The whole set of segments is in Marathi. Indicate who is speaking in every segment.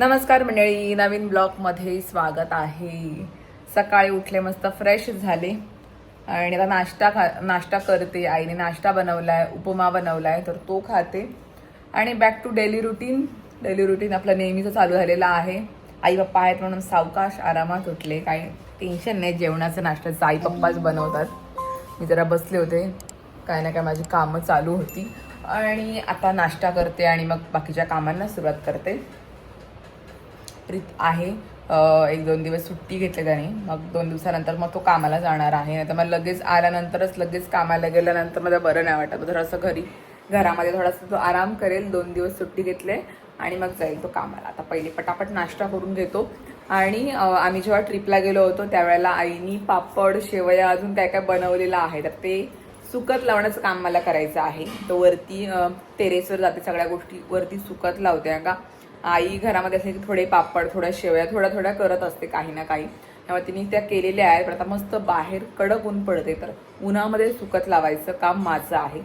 Speaker 1: नमस्कार मंडळी नवीन ब्लॉगमध्ये स्वागत आहे. सकाळी उठले मस्त फ्रेश झाले. आणि आता नाश्ता खा नाश्ता करते. आईने नाश्ता बनवलाय उपमा बनवलाय तर तो खाते. आणि back to daily routine daily routine आपलं नेहमीचं चालू झालेलं आहे. आई पप्पा आहेत म्हणून सावकाश आरामात उठले. काही टेन्शन नाही जेवणाचं नाश्त्याचं आई पप्पाच बनवतात. मी जरा बसले होते. काय ना काय माझी कामं चालू होती. आणि आता नाश्ता करते आणि मग बाकीच्या कामांना सुरुवात करते. ट्रिप आहे. एक दोन दिवस सुट्टी घेतली त्याने. मग दोन दिवसानंतर मग तो कामाला जाणार आहे. नाही तर मग लगेच आल्यानंतरच लगेच कामाला गेल्यानंतर मला बरं नाही वाटत. थोडंसं घरी घरामध्ये थोडासा तो आराम करेल. दोन दिवस सुट्टी घेतले आणि मग जाईल तो कामाला. आता पहिले पटापट नाश्ता करून घेतो. आणि आम्ही जेव्हा ट्रिपला गेलो होतो त्यावेळेला आईनी पापड शेवया अजून काय काय बनवलेलं आहे. तर ते सुकत लावण्याचं काम मला करायचं आहे. तर वरती टेरेसवर जाते. सगळ्या गोष्टी वरती सुकत लावते. का? आई घरामध्ये असले की थोडे पापड थोड्या शेवया थोड्या थोड्या करत असते काही ना काही. त्यामुळे तिने त्या केलेल्या आहेत पण आता मस्त बाहेर कडक ऊन पडते. तर उन्हामध्ये सुकत लावायचं काम माझं आहे.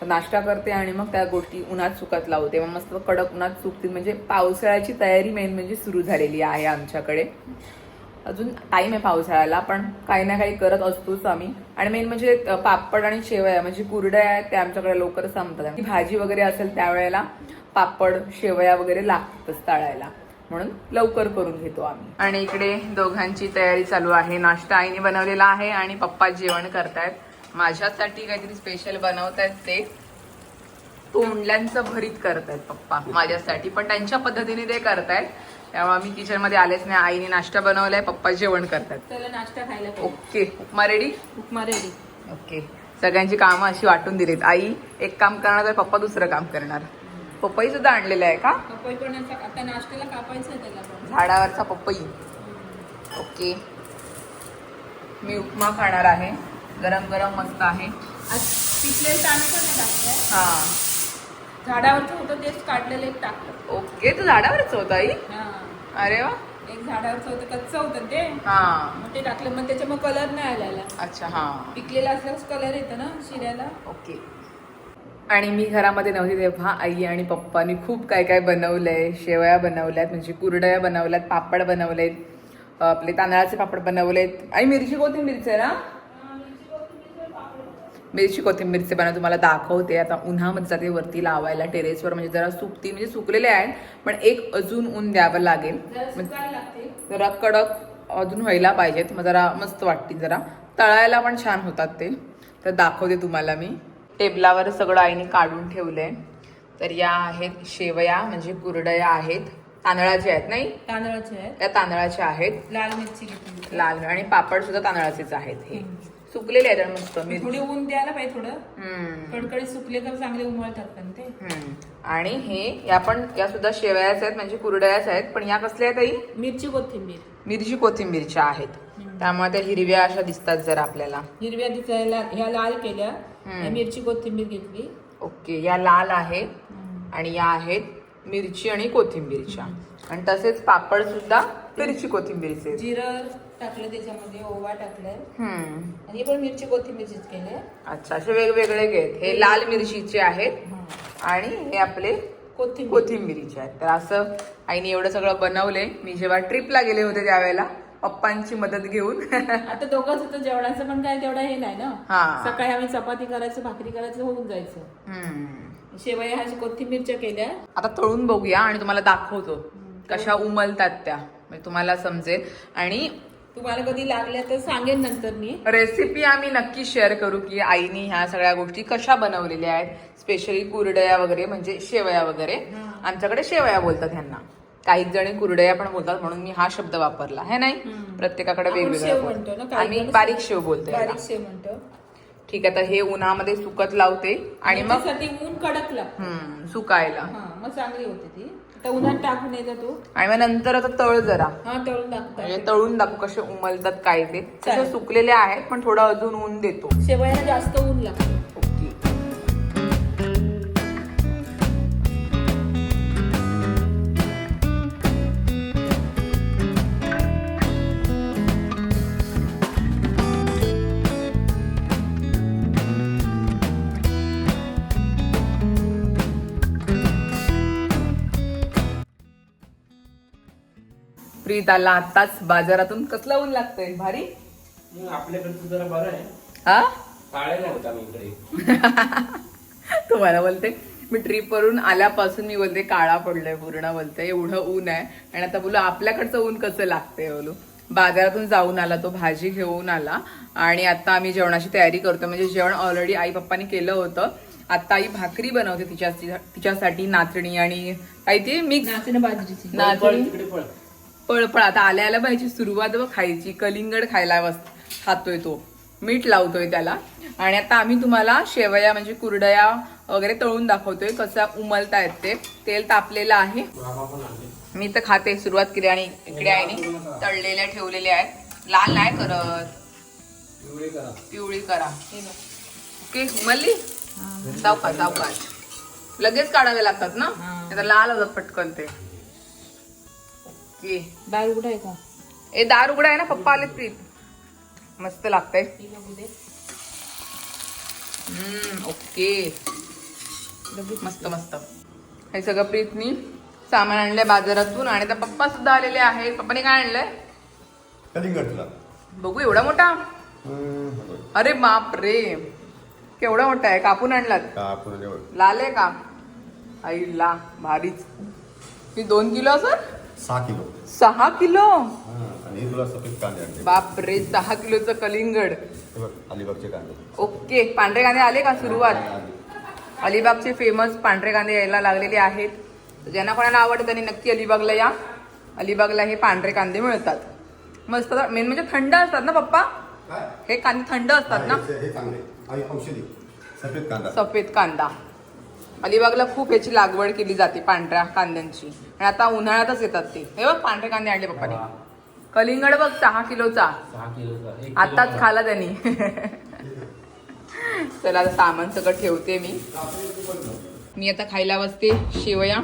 Speaker 1: तर नाश्ता करते आणि मग त्या गोष्टी उन्हात सुकत लावते. मग मस्त कडक उन्हात सुकतील. म्हणजे पावसाळ्याची तयारी मेन म्हणजे सुरू झालेली आहे आमच्याकडे. अजून टाईम आहे पावसाळ्याला पण काही ना काही करत असतोच आम्ही. आणि मेन म्हणजे पापड आणि शेवया म्हणजे कुरड्या आहेत त्या आमच्याकडे लवकर संपतात. आणि भाजी वगैरे असेल त्यावेळेला पापड शेवया वगैरे लागतातच तळायला. म्हणून लवकर करून घेतो आम्ही. आणि इकडे दोघांची तयारी चालू आहे. नाश्ता आईने बनवलेला आहे आणि पप्पा जेवण करतायत. माझ्यासाठी काहीतरी स्पेशल बनवतायत ते. तोंडल्यांचं भरीत करतायत पप्पा. माझ्यासाठी. पण त्यांच्या पद्धतीने ते करतायत. त्यामुळे मी किचनमध्ये आलेच नाही. आईने नाश्ता बनवलाय पप्पा जेवण करतायत
Speaker 2: त्याला नाश्ता खायला पाहिजे.
Speaker 1: Okay. Upma ready
Speaker 2: upma ready
Speaker 1: okay. सगळ्यांची कामं अशी वाटून दिलीत. आई एक काम करणार तर पप्पा दुसरं काम करणार. पप्पाई सुद्धा आणलेलं आहे का?
Speaker 2: पपई पण आता आता नाश्त्याला कापायचं आहे त्याला पण.
Speaker 1: झाडावरचा पपई ओके. मी उपमा खाणार आहे. गरम गरम मस्त आहे.
Speaker 2: आज पिकलेले नाही
Speaker 1: हा.
Speaker 2: झाडावरचं होतं तेच काढलेलं एक टाकलं.
Speaker 1: ओके तू झाडावरच होत आई?
Speaker 2: हा.
Speaker 1: अरे वा.
Speaker 2: एक झाडावरचं होतं कच्चं होतं ते.
Speaker 1: हा.
Speaker 2: मग ते टाकलं मग त्याच्यामुळे कलर नाही आलेला.
Speaker 1: अच्छा हा.
Speaker 2: पिकलेला असल्यास कलर येतं ना शिऱ्याला.
Speaker 1: ओके. आणि मी घरामध्ये नव्हती तेव्हा. आई आणि पप्पानी खूप काय काय बनवलंय. शेवया बनवल्यात म्हणजे कुरडया बनवल्यात पापड बनवलेत आपले तांदळाचे पापड बनवलेत. आई मिरची कोथिंबीरचे ना? मिरची कोथिंबीरचे बनव तुम्हाला दाखवते. आता उन्हामध्ये जाते वरती लावायला टेरेसवर म्हणजे जरा सुकती म्हणजे सुकलेले आहेत पण एक अजून ऊन द्यावं लागेल.
Speaker 2: जरा
Speaker 1: जरा कडक अजून व्हायला पाहिजेत मग जरा मस्त वाटतील जरा. तळायला पण छान होतात ते. तर दाखवते तुम्हाला मी. टेबलावर सगळं आईने काढून ठेवलंय. तर या आहेत शेवया म्हणजे कुरडया आहेत. तांदळाचे आहेत नाही?
Speaker 2: तांदळाचे आहेत.
Speaker 1: त्या तांदळाच्या आहेत.
Speaker 2: लाल मिरची घेतली
Speaker 1: लाल आणि पापड सुद्धा तांदळाचेच आहेत हे. सुकलेले आहेत मस्त. मी
Speaker 2: थोडी ऊन द्यायला पाहिजे थोडं.
Speaker 1: हम्म.
Speaker 2: कडकडीत सुकले तर चांगले उमळतात पण ते.
Speaker 1: आणि हे या पण या सुद्धा शेवयाच आहेत म्हणजे कुरडयाच आहेत. पण या कसल्या आहेत आई?
Speaker 2: मिरची कोथिंबीर.
Speaker 1: मिरची कोथिंबीरच्या आहेत. त्यामुळे त्या हिरव्या अशा दिसतात जरा आपल्याला.
Speaker 2: हिरव्या दिसायला ह्या लाल केल्या. मिरची कोथिंबीर घेतली.
Speaker 1: ओके. या लाल आहेत आणि या आहेत मिरची आणि कोथिंबीरच्या. आणि तसेच पापड सुद्धा मिरची कोथिंबीरचे.
Speaker 2: जिरं टाकलं त्याच्यामध्ये ओवा टाकलाय.
Speaker 1: हम्म.
Speaker 2: आणि हे पण मिरची कोथिंबीरचीच केले
Speaker 1: अच्छा असे वेगवेगळे घेत हे लाल मिरचीचे आहेत. आणि हे आपले
Speaker 2: कोथिंबीर.
Speaker 1: कोथिंबीरीचे आहेत. तर असं आईने एवढं सगळं बनवलंय मी जेव्हा ट्रिपला गेले होते त्यावेळेला पप्पांची मदत घेऊन.
Speaker 2: आता दोघंच होतं जेवणाचं पण काय तेवढं हे नाही ना.
Speaker 1: हा.
Speaker 2: सकाळी आम्ही चपाती करायचं भाकरी करायचं होऊन जायचं.
Speaker 1: हम्म.
Speaker 2: शेवया ह्याची कोथिंबीरच्या केल्या.
Speaker 1: आता तळून बघूया आणि तुम्हाला दाखवतो कशा उमलतात त्या. म्हणजे तुम्हाला समजेल. आणि
Speaker 2: तुम्हाला कधी लागल्या तर सांगेन नंतर मी.
Speaker 1: रेसिपी आम्ही नक्की शेअर करू की आईने ह्या सगळ्या गोष्टी कशा बनवलेल्या आहेत स्पेशली कुरडया वगैरे म्हणजे शेवया वगैरे. आमच्याकडे शेवया बोलतात ह्यांना. काही जणी कुरडया पण बोलतात म्हणून मी हा शब्द वापरला हे नाही? प्रत्येकाकडे वेगवेगळा आम्ही बारीक शेव बोलतो.
Speaker 2: बारीक शेव म्हणतो.
Speaker 1: ठीक आहे तर हे उन्हामध्ये सुकत लावते आणि मग
Speaker 2: त्यासाठी ऊन कडक लागतं
Speaker 1: हम्म, सुकायला.
Speaker 2: हा मग चांगली होते ती. तर उन्हात टाकून येतात तू.
Speaker 1: आणि मग नंतर आता तळ जरा.
Speaker 2: हा तळून टाकतात
Speaker 1: म्हणजे तळून दाखवू कसे उमलतात काय ते. तसे
Speaker 2: चालेल.
Speaker 1: सुकलेले आहेत पण थोडं अजून ऊन देतो.
Speaker 2: शेवयाला जास्त ऊन लागतं.
Speaker 1: प्रीत आला आताच बाजारातून. कसलं ऊन लागतंय? भारी?
Speaker 3: मग आपल्याकडचं जरा बरं आहे.
Speaker 1: हा?
Speaker 3: काळे नाही होता मी इकडे.
Speaker 1: तुम्हाला बोलते मी ट्रिप वरून आल्यापासून मी बोलते काळा पडलोय पूर्ण बोलते एवढं ऊन आहे. आणि आता बोलू आपल्याकडचं ऊन कसं लागतंय बोलू? बाजारातून जाऊन आला तो भाजी घेऊन आला. आणि आता आम्ही जेवणाची तयारी करतो म्हणजे जेवण ऑलरेडी आई पप्पानी केलं होतं. आता आई भाकरी बनवते तिच्या तिच्यासाठी नाचणी आणि काय ते मिक्स
Speaker 2: नाचणं
Speaker 1: पळपळ आता आल्या आल्या पाहिजे सुरुवात बघ खायची. कलिंगड खायला बस खातोय तो. मीठ लावतोय त्याला. आणि आता आम्ही तुम्हाला शेवया म्हणजे कुरडया वगैरे तळून दाखवतोय कसा उमलतायत ते. तेल तापलेलं आहे. मी तर खाते सुरुवात केली आणि इकडे आईने तळलेल्या ठेवलेल्या आहेत. लाल नाही करत.
Speaker 3: पिवळे करा.
Speaker 1: ओके उमलली? सावकाश सावकाश लगेच काढावे लागतात ना? लाल होतात पटकन ते. ओके
Speaker 2: दाल कुठं आहे का
Speaker 1: ए दार उघडा आहे ना? पप्पा आले प्रीत मस्त लागतंय. ओके.
Speaker 2: लगेच.
Speaker 1: मस्त मस्त. हे सगळं प्रीतनी सामान आणलंय बाजारातून आणि आता पप्पा सुद्धा आलेले आहेत. पप्पाने काय आणलंय?
Speaker 4: कलिंगडला.
Speaker 1: बघू एवढा मोठा? अरे बाप रे केवढा मोठा आहे? कापून आणलात? लाल आहे का? आईला भारीच. ही दोन किलो असं?
Speaker 4: सहा किलो.
Speaker 1: सहा किलो?
Speaker 4: हा, आणि हे तुला सफेद कांदे आणले.
Speaker 1: बाप रे सहा किलोचं कलिंगड.
Speaker 4: हे बघ अलिबागचे कांदे.
Speaker 1: ओके पांढरे कांदे आले का सुरुवात? अलिबागचे फेमस पांढरे कांदे यायला लागलेले आहेत. तर ज्यांना कोणाला आवडतं त्यांनी नक्की अलिबागला या. अलिबागला हे पांढरे कांदे मिळतात. मस्त मेन म्हणजे थंड असतात ना पप्पा?
Speaker 4: काय?
Speaker 1: हे कांदे थंड असतात ना?
Speaker 4: हे हे चांगले. आणि औषधी. सफेद कांदा.
Speaker 1: सफेद कांदा. अलिबागला खूप याची लागवड केली जाते पांढऱ्या कांद्यांची. आणि आता उन्हाळ्यातच येतात ते. हे बघ पांढरे कांदे आणले पप्पाने. कलिंगड बघ सहा किलोचा. आताच खाला त्यांनी. चला आता सामान सगळं ठेवते मी. मी आता खायला बसते शेवया.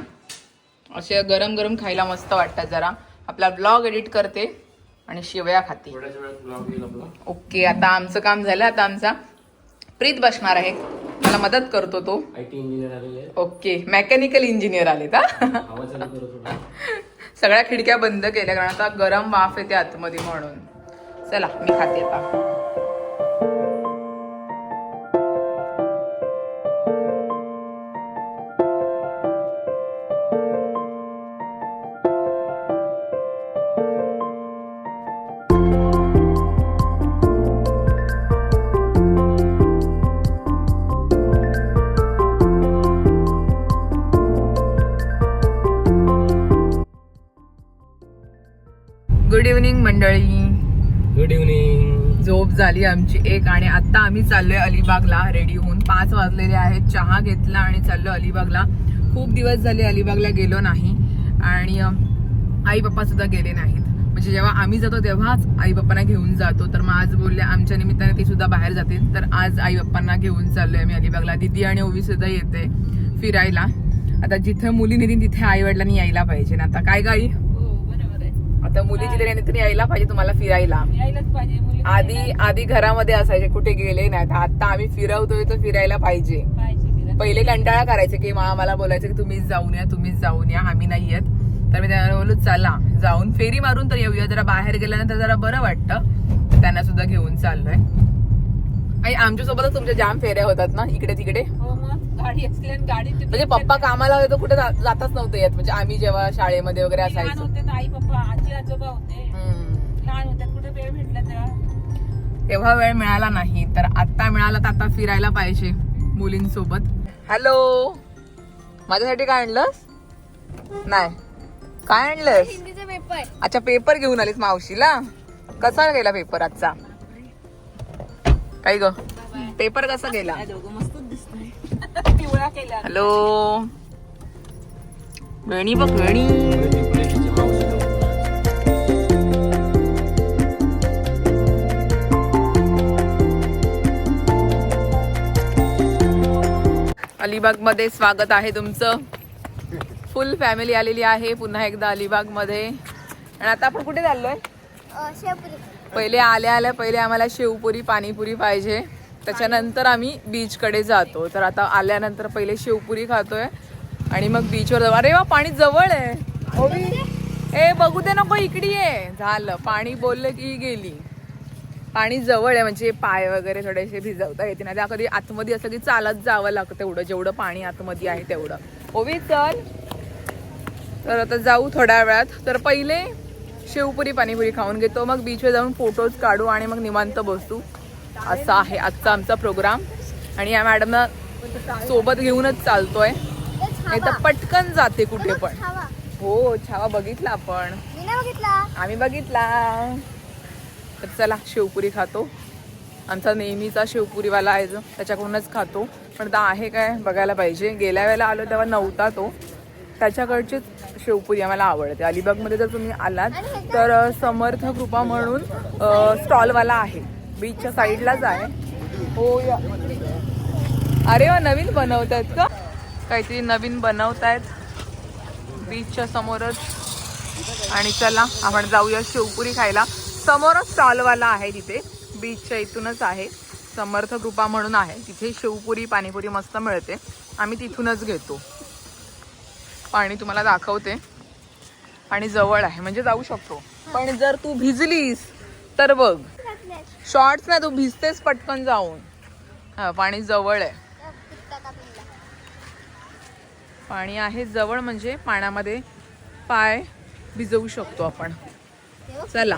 Speaker 1: असे गरम गरम खायला मस्त वाटतात जरा. आपला ब्लॉग एडिट करते आणि शेवया खाते. ओके आता आमचं काम झालं आता आमचा प्रीत बसणार आहे. मला मदत करतो तो. ओके. मेकॅनिकल इंजिनियर आले का सगळ्या खिडक्या बंद केल्या कारण आता गरम वाफ येते आतमध्ये म्हणून. चला मी खाते आता. झोप झाली आमची एक आणि आता आम्ही चाललोय अलिबागला. रेडी होऊन पाच वाजलेले आहेत. चहा घेतला आणि चाललो अलिबागला. खूप दिवस झाले अलिबागला गेलो नाही. आणि आई पप्पा सुद्धा गेले नाहीत. म्हणजे जेव्हा आम्ही जातो तेव्हाच आई पप्पांना घेऊन जातो. तर मग आज बोलले आमच्या निमित्ताने ते सुद्धा बाहेर जातील. तर आज आई पप्पांना घेऊन चाललोय आम्ही अलिबागला. दिदी आणि ओवी सुद्धा येते फिरायला. आता जिथं मुली नेतील तिथे आई वडिलांनी यायला पाहिजे. ना आता काय गाई आता मुली जिथे नेतील तिथे यायला पाहिजे तुम्हाला फिरायला.
Speaker 2: यायलाच पाहिजे मुली
Speaker 1: आधी आधी घरामध्ये असायचे कुठे गेले नाहीत आता आम्ही फिरवतोय तर फिरायला पाहिजे. पहिले कंटाळा करायचे की मा मला बोलायचं की तुम्हीच जाऊन या तुम्हीच जाऊन या आम्ही नाही येत. तर मी त्यांना बोललो चला जाऊन फेरी मारून तर येऊया जरा बाहेर गेल्यानंतर जरा बरं वाटतं. तर त्यांना सुद्धा घेऊन चाललोय. आणि आमच्यासोबतच तुमच्या जाम फेऱ्या होतात ना इकडे तिकडे
Speaker 2: गाडी असल्याने गाडी ते
Speaker 1: म्हणजे पप्पा कामाला होते तर कुठे जा- जाताच नव्हते येत. म्हणजे आम्ही जेव्हा शाळेमध्ये वगैरे
Speaker 2: लहान
Speaker 1: असायचो.
Speaker 2: होते ना आई पप्पा आजी आजोबा होते.
Speaker 1: हम्म.
Speaker 2: लहान होते कुठे वेळ भेटला तेव्हा?
Speaker 1: तेव्हा वेळ मिळाला नाही. तर आता मिळाला तर आता फिरायला पाहिजे मुलींसोबत. हॅलो माझ्यासाठी काय आणलंस? नाही. काय आणलंस?
Speaker 5: हिंदीचा पेपर
Speaker 1: अच्छा पेपर घेऊन आलीस मावशीला? कसा गेला पेपर आजचा? काय ग? पेपर कसा गेला?
Speaker 2: दोघं मस्तच दिसतंय. पिवळा केला
Speaker 1: हॅलो वेणी बघ वेणी अलिबागमध्ये स्वागत आहे तुमचं. फुल फॅमिली आलेली आहे. पुन्हा एकदा अलिबागमध्ये आणि आता आपण कुठे चाललोय? पहिले आल्या आल्या पहिले आम्हाला शेवपुरी पाणीपुरी पाहिजे. त्याच्यानंतर आम्ही बीचकडे जातो. तर आता आल्यानंतर पहिले शेवपुरी खातोय आणि मग बीचवर जाऊ. अरे वा पाणी जवळ आहे. ए बघू दे नको इकडे ये. झालं. पाणी बोललं की गेली. पाणी जवळ आहे म्हणजे पाय वगैरे थोडेसे भिजवता येते ना त्या कधी आतमध्ये असं की चालत जावं लागतं तेवढं. जेवढं पाणी आतमध्ये आहे तेवढं. ओवी चल. तर आता जाऊ थोड्या वेळात. तर पहिले शेवपुरी पाणीपुरी खाऊन घेतो. मग बीचवर जाऊन फोटोज काढू आणि मग निवांत बसू. असा आहे आजचा आमचा प्रोग्राम. आणि या मॅडमना सोबत घेऊनच चालतोय. नाही तर पटकन जाते कुठे पण. हो छावा बघितला आपण. आम्ही बघितला. तर चला शेवपुरी खातो. आमचा नेहमीचा शेवपुरीवाला आहे जो त्याच्याकडूनच खातो. पण आता आहे काय बघायला पाहिजे. गेल्या वेळेला आलो तेव्हा नव्हता तो. त्याच्याकडचीच शेवपुरी आम्हाला आवडते. अलिबागमध्ये जर तुम्ही आलात तर समर्थ कृपा म्हणून स्टॉलवाला आहे. बीचच्या साईडलाच आहे. हो या. अरे वा नवीन बनवतायत का? काहीतरी नवीन बनवतायत. बीचच्या समोरच. आणि चला आपण जाऊया शेवपुरी खायला. समोरच स्टॉलवाला आहे तिथे. बीचच्या इथूनच आहे. समर्थ कृपा म्हणून आहे. तिथे शेवपुरी पाणीपुरी मस्त मिळते. आम्ही तिथूनच घेतो. पाणी तुम्हाला दाखवते. आणि जवळ आहे. म्हणजे जाऊ शकतो. पण जर तू भिजलीस तर बघ. शॉर्ट्स नाही तू भिजतेस पटकन जाऊन. हा पाणी जवळ आहे. पाणी आहे जवळ म्हणजे पाण्यामध्ये पाय भिजवू शकतो आपण. चला.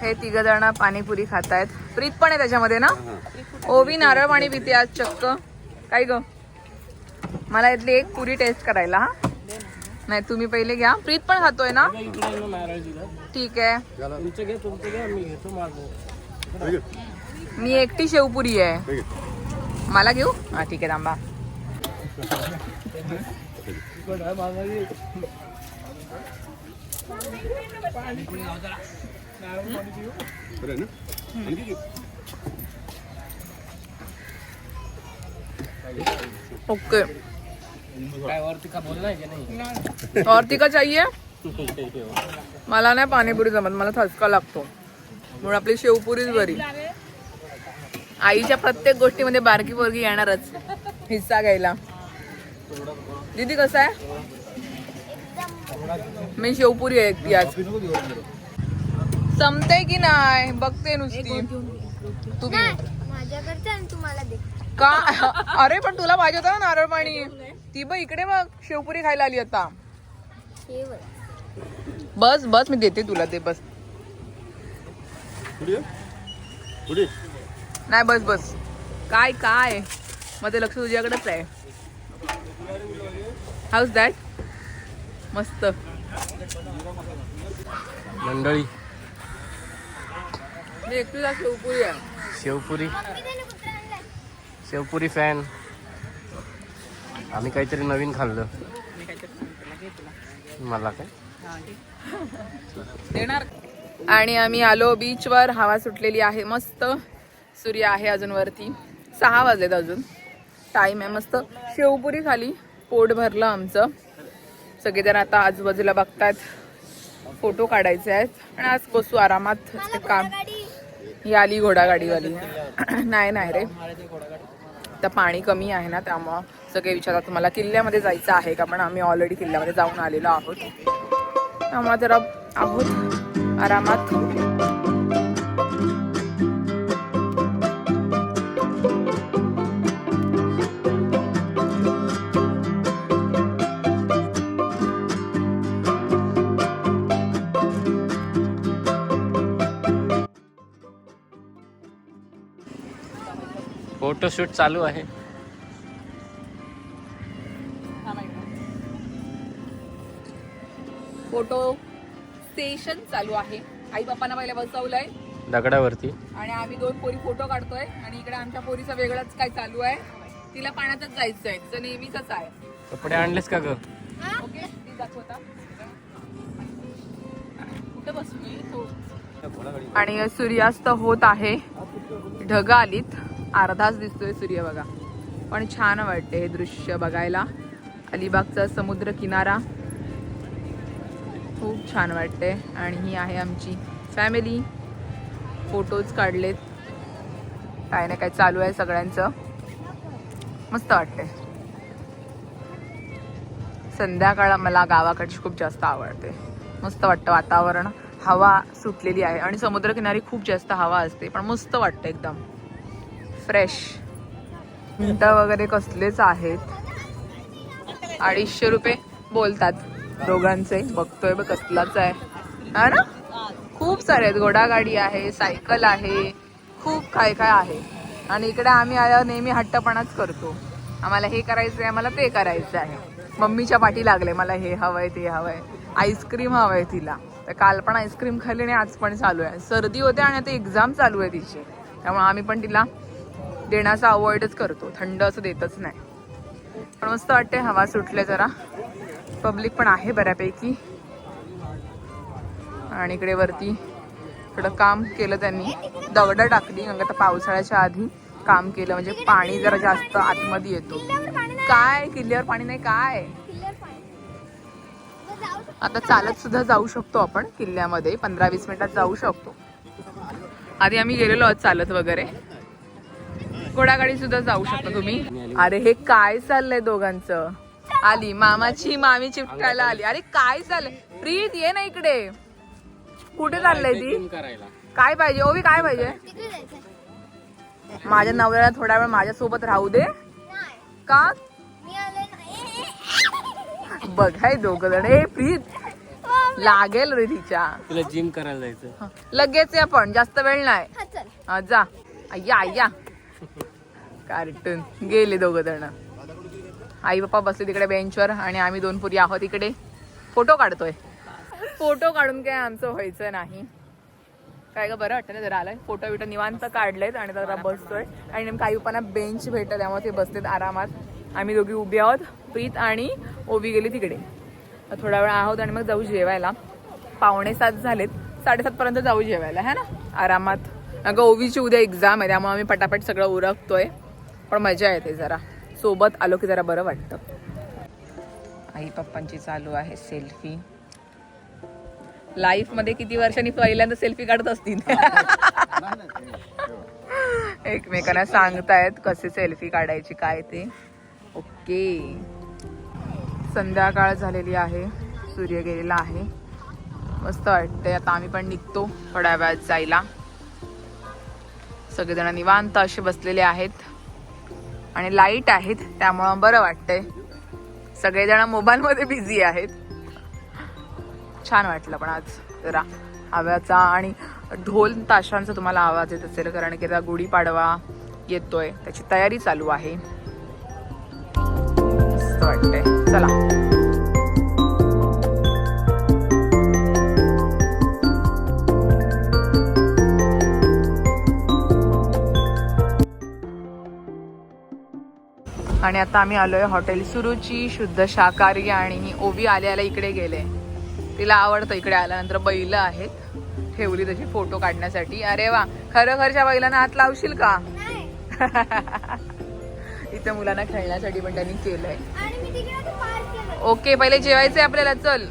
Speaker 1: हे तिघ जण पाणीपुरी खातायत. प्रीत पण आहे त्याच्यामध्ये ना? ओवी नारळ पाणी पिते आज चक्क. काय ग? मला यातली एक पुरी टेस्ट करायला हा. नाही तुम्ही पहिले घ्या. प्रीत पण खातोय ना? ठीक आहे.
Speaker 3: मी घेतो माझं
Speaker 1: मी एकटी शेवपुरी आहे. मला घेऊ? हा ठीक आहे थांबा. ओके.
Speaker 3: काय वरती का बोललाय की नाही?
Speaker 1: और ती का चाहिए? मला नाही पाणीपुरी जमत मला ठसका लागतो. म्हणून आपली शेवपुरीच बरी. आईच्या प्रत्येक गोष्टीमध्ये बारकी पोरगी येणारच. हिस्सा घ्यायला. दीदी कसं आहे? मी शेवपुरी आहे एकटी आज जमते की नाही? बघते नुसती. तू
Speaker 5: दे.
Speaker 1: का? अरे पण तुला पाहिजे होतं ना नारळ पाणी. ती बघ इकडे बघ शेवपुरी खायला आली आता. बस बस मी देते तुला ते बस.
Speaker 4: पुढे ये. पुढे.
Speaker 1: नाही बस बस. काय काय? माझं लक्ष तुझ्याकडेच आहे. हाऊस दॅट मस्त.
Speaker 3: मंडळी.
Speaker 1: मी एकटीला शेवपुरी आहे.
Speaker 3: शेवपुरी. शेवपुरी फॅन आम्ही काहीतरी नवीन खाल्लं. मला काय?
Speaker 1: देणार. आणि आम्ही आलो बीचवर. हवा सुटलेली आहे मस्त. सूर्य आहे अजून वरती. सहा वाजलेत अजून. टाईम आहे मस्त. शेवपुरी खाली. पोट भरलं आमचं. सगळेजण आता आजूबाजूला बघतात फोटो काढायचे आहेत. आणि आज बसू आरामात. काम. ही आली घोडागाडीवाली. नाही नाही रे. तर पाणी कमी आहे ना त्यामुळं सगळे विचारतात तुम्हाला किल्ल्यामध्ये जायचं आहे का? पण आम्ही ऑलरेडी किल्ल्यामध्ये जाऊन आलेलो आहोत. त्यामुळे जरा आहोत. आरामात.
Speaker 3: फोटोशूट चालू आहे.
Speaker 1: फोटो सेशन चालू आहे. आई बापांना पहिले बसवलंय.
Speaker 3: दगडावरती.
Speaker 1: आणि आम्ही दोन पोरी फोटो काढतोय. आणि इकडे आमच्या पोरीचं वेगळंच काय चालू आहे. तिला पाण्यातच जायचं आहे तिचं नेहमीच आहे.
Speaker 3: कपडे आणलेस का ग?
Speaker 1: ओके ती दाखवता कुठे बसू मी? आणि सूर्यास्त होत आहे. ढग आलीत. अर्धाच दिसतोय सूर्य बघा. पण छान वाटते हे दृश्य बघायला. अलिबागचा समुद्र किनारा. खूप छान वाटते आणि ही आहे आमची फॅमिली फोटोज काढलेत. काय ना काय चालू आहे सगळ्यांचं. मस्त वाटते संध्याकाळ मला गावाकडची खूप जास्त आवडते. मस्त वाटतं वातावरण. हवा सुटलेली आहे. आणि समुद्रकिनारी खूप जास्त हवा असते. पण मस्त वाटतं एकदम. फ्रेश मिनटं वगैरे कसलेच आहेत. अडीचशे रुपये बोलतात. दोघांचे. बघतोय बघ कसलाच आहे. हा ना? खूप सारे आहेत. घोडागाडी आहे सायकल आहे. खूप काय काय आहे. आणि इकडे आम्ही आल्यावर नेहमी हट्टपणाच करतो. आम्हाला हे करायचं आहे आम्हाला ते करायचं आहे मम्मीच्या पाठी लागले. मला हे हवंय ते हवंय. आईस्क्रीम हवंय तिला. तर काल पण आईस्क्रीम खाल्ली आणि आज पण चालू आहे. सर्दी होते आणि आता एक्झाम चालू आहे तिची. त्यामुळे आम्ही पण तिला देण्याचा अवॉइडच करतो. थंड असं देतच नाही. पण मस्त वाटते हवा सुटले जरा. पब्लिक पण आहे बऱ्यापैकी. आणि इकडे वरती थोडं काम केलं त्यांनी. दगडं टाकली कारण आता पावसाळ्याच्या आधी काम केलं. म्हणजे पाणी जरा जास्त आतमध्ये येतो. काय? किल्ल्यावर पाणी नाही काय? आता चालत सुद्धा जाऊ शकतो आपण किल्ल्यामध्ये. पंधरा वीस मिनिटात जाऊ शकतो. आधी आम्ही गेलेलो आहोत चालत वगैरे. घोडागाडी सुद्धा जाऊ शकता तुम्ही. अरे हे काय चाललंय दोघांचं? आली मामाची मामी चिपटायला आली. अरे काय चाललंय? प्रीत ये ना इकडे. कुठे चाललंय ती? काय पाहिजे? ओवी काय पाहिजे? माझ्या नवऱ्याला थोडा वेळ माझ्या सोबत राहू दे.
Speaker 5: नाही
Speaker 1: का?
Speaker 5: मी आले नाही
Speaker 1: बघाय दोघ जण. ए प्रीत लागेल रे तिच्या.
Speaker 3: तुला जिम करायला जायचं
Speaker 1: हं, लगेच आपण जास्त वेळ नाही.
Speaker 5: हा चल.
Speaker 1: हा, जा. अय्या अय्या कार्टून. गेले दोघं जण. आई पप्पा बसले तिकडे बेंचवर आणि आम्ही दोन पुरी आहोत इकडे. फोटो काढतोय. फोटो काढून काय आमचं व्हायचं नाही. काय ग बरं वाटतं ना जरा आलं फोटो बिटो निवांत काढलेत आणि जरा बसतोय. आणि नेमकं आई पप्पांना बेंच भेटत त्यामुळे ते बसलेत आरामात. आम्ही दोघी उभी आहोत. प्रीत आणि ओवी गेली तिकडे. थोडा वेळ आहोत आणि मग जाऊ जेवायला. पावणे सात झालेत. साडेसात पर्यंत जाऊ जेवायला है ना? आरामात. अगं ओवीची उद्या एक्झाम आहे त्यामुळे आम्ही पटापट सगळं उरकतोय. पण मजा येते जरा. सोबत आलो की जरा बरं वाटतं. आई पप्पांची चालू आहे सेल्फी. लाईफमध्ये किती वर्षांनी पहिल्यांदा सेल्फी काढत असतील? एकमेकांना सांगतायत कसे सेल्फी काढायची काय ते. ओके. संध्याकाळ झालेली आहे. सूर्य गेलेला आहे. मस्त वाटतंय. आता आम्ही पण निघतो थोड्या वेळात जायला. सगळेजण निवांत असे बसलेले आहेत. आणि लाइट आहेत त्यामुळं बरं वाटतंय. सगळेजण मोबाईलमध्ये बिझी आहेत. छान वाटलं पण आज जरा आव्याचा आणि ढोल ताशांचा तुम्हाला आवाज येत असेल कारण की आता गुढीपाडवा येतोय त्याची तयारी चालू आहे. मस्त वाटतंय. चला. आणि आता आम्ही आलोय हॉटेल सुरुची शुद्ध शाकाहारी आणि ओवी आल्याला इकडे गेले. तिला आवडतं इकडे आल्यानंतर बैल आहेत. ठेवली तशी फोटो काढण्यासाठी. अरे वा खरोखरच्या बैलांना हात लावशील का? इथे मुलांना खेळण्यासाठी पण त्यांनी केलंय. ओके पहिले जेवायचंय आपल्याला चल.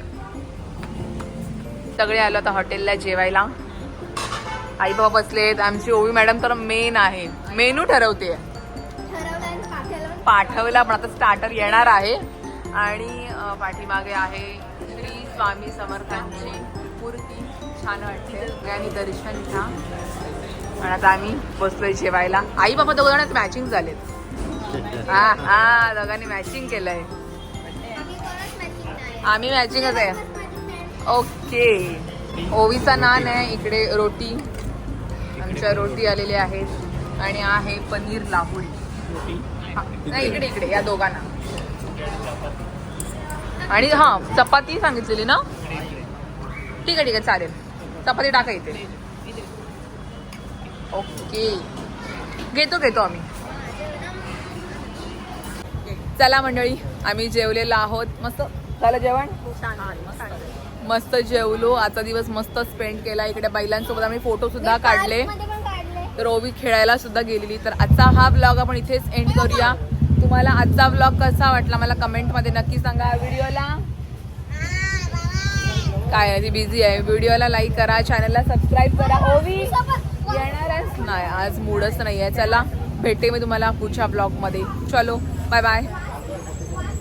Speaker 1: सगळे आलो आता हॉटेलला जेवायला. आई बाबा बसलेत आमची ओवी मॅडम तर मेन आहे. मेनू ठरवते
Speaker 5: पाठवलं पण
Speaker 1: पाठवला पण आता स्टार्टर येणार आहे. आणि पाठीमागे आहे श्री स्वामी समर्थांची मूर्ती. छान वाटते. सगळ्यांनी दर्शन घ्या. आणि आता आम्ही बसलोय जेवायला. आई बाबा दोघांनाच मॅचिंग झालेत. हा हा दोघांनी मॅचिंग केलंय.
Speaker 5: आम्ही
Speaker 1: आम्ही मॅचिंगच आहे. ओके. ओवीचा नान आहे इकडे रोटी. आमच्या रोटी आलेली आहेत. आणि आहे पनीर लाहुडी नाही इकडे इकडे या दोघांना. आणि हा चपाती सांगितलेली ना? ठीक आहे ठीक आहे चालेल. चपाती टाका इथे. ओके. घेतो घेतो आम्ही. चला मंडळी आम्ही जेवलेलो आहोत. मस्त? झालं जेवण? मस्त. जेवलो. आजचा दिवस मस्त स्पेंड केला. इकडे बैलांसोबत आम्ही फोटो सुद्धा
Speaker 5: काढले.
Speaker 1: तर ओवी खेळायला सुद्धा गेलेली. तर आजचा हा ब्लॉग आपण इथेच एंड करूया. तुम्हाला आजचा ब्लॉग कसा वाटला मला कमेंटमध्ये नक्की सांगा. व्हिडिओला काय आहे ती बिझी आहे. व्हिडिओला लाईक करा. चॅनलला सबस्क्राईब करा. ओवी येणारच नाही. आज मूडच नाही आहे चला भेटते मी तुम्हाला पुढच्या ब्लॉगमध्ये चलो बाय बाय